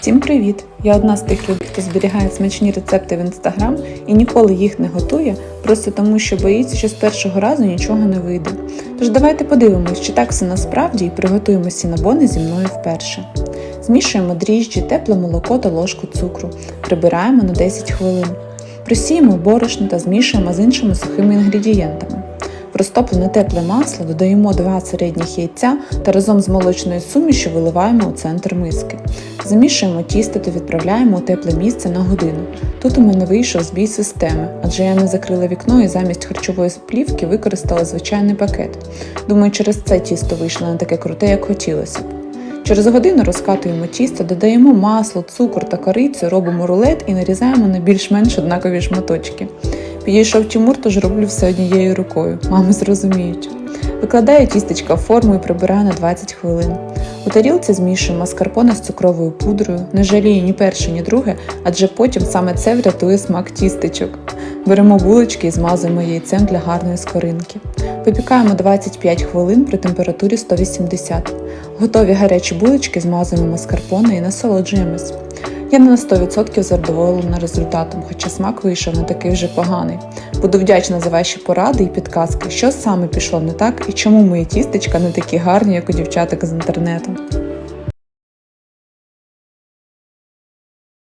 Всім привіт! Я одна з тих людей, хто зберігає смачні рецепти в інстаграм і ніколи їх не готує, просто тому що боїться, що з першого разу нічого не вийде. Тож давайте подивимось, чи так все насправді і приготуємо сінабони зі мною вперше. Змішуємо дріжджі, тепле молоко та ложку цукру. Прибираємо на 10 хвилин. Просіємо борошно та змішуємо з іншими сухими інгредієнтами. В розтоплене тепле масло додаємо 2 середніх яйця та разом з молочною сумішю виливаємо у центр миски. Замішуємо тісто та відправляємо у тепле місце на годину. Тут у мене вийшов збій системи, адже я не закрила вікно і замість харчової плівки використала звичайний пакет. Думаю, через це тісто вийшло не таке круте, як хотілося б. Через годину розкатуємо тісто, додаємо масло, цукор та корицю, робимо рулет і нарізаємо на більш-менш однакові шматочки. Підійшов Тимур, тож роблю все однією рукою. Мами зрозуміють. Викладаю тістечка в форму і прибираю на 20 хвилин. У тарілці змішуємо маскарпоне з цукровою пудрою, не жалію ні перше, ні друге, адже потім саме це врятує смак тістечок. Беремо булочки і змазуємо яйцем для гарної скоринки. Випікаємо 25 хвилин при температурі 180. Готові гарячі булочки змазуємо маскарпоне і насолоджуємось. Я не на 100% задоволена результатом, хоча смак вийшов не такий вже поганий. Буду вдячна за ваші поради і підказки, що саме пішло не так і чому мої тістечка не такі гарні, як у дівчаток з інтернету.